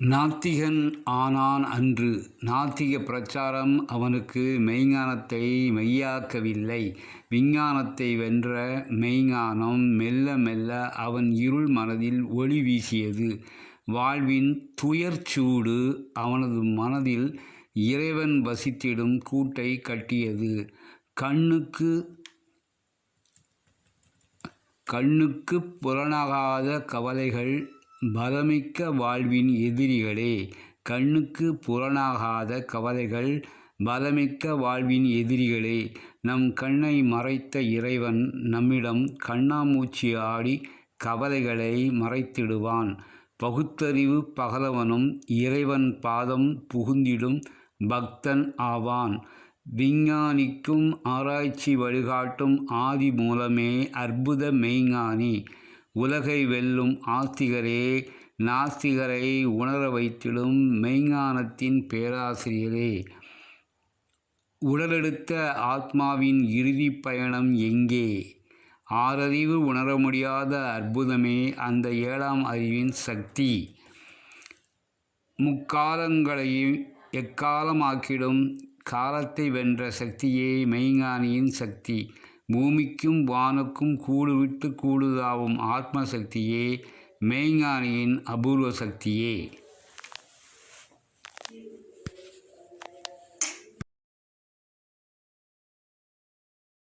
நாத்திகன் ஆனான் அன்று. நாத்திக பிரச்சாரம் அவனுக்கு மெய்ஞானத்தை மெய்யாக்கவில்லை. விஞ்ஞானத்தை வென்ற மெய்ஞானம் மெல்ல மெல்ல அவன் இருள் மனதில் ஒளி வீசியது. வாழ்வின் துயர்ச்சூடு அவனது மனதில் இறைவன் வசித்திடும் கூட்டை கட்டியது. கண்ணுக்கு கண்ணுக்கு புலனாகாத கவலைகள் பலமிக்க வாழ்வின் எதிரிகளே கண்ணுக்கு புலனாகாத கவலைகள் பலமிக்க வாழ்வின் எதிரிகளே நம் கண்ணை மறைத்த இறைவன் நம்மிடம் கண்ணாமூச்சி ஆடி கவலைகளை மறைத்திடுவான். பகுத்தறிவு பகலவனும் இறைவன் பாதம் புகுந்திடும் பக்தன் ஆவான். விஞ்ஞானிக்கும் ஆராய்ச்சி வழிகாட்டும் ஆதி மூலமே அற்புத மெய்ஞானி. உலகை வெல்லும் ஆஸ்திகரே நாஸ்திகரை உணர வைத்திடும் மெய்ஞானத்தின் பேராசிரியரே. உடலெடுத்த ஆத்மாவின் இறுதி பயணம் எங்கே? ஆறறிவு உணர முடியாத அற்புதமே அந்த ஏழாம் அறிவின் சக்தி. முக்காலங்களையும் எக்காலமாக்கிடும் காலத்தை வென்ற சக்தியே மெய்ஞானியின் சக்தி. பூமிக்கும் வானுக்கும் கூடுவிட்டு கூடுதாவும் ஆத்ம சக்தியே மெய்ஞானியின் அபூர்வ சக்தியே.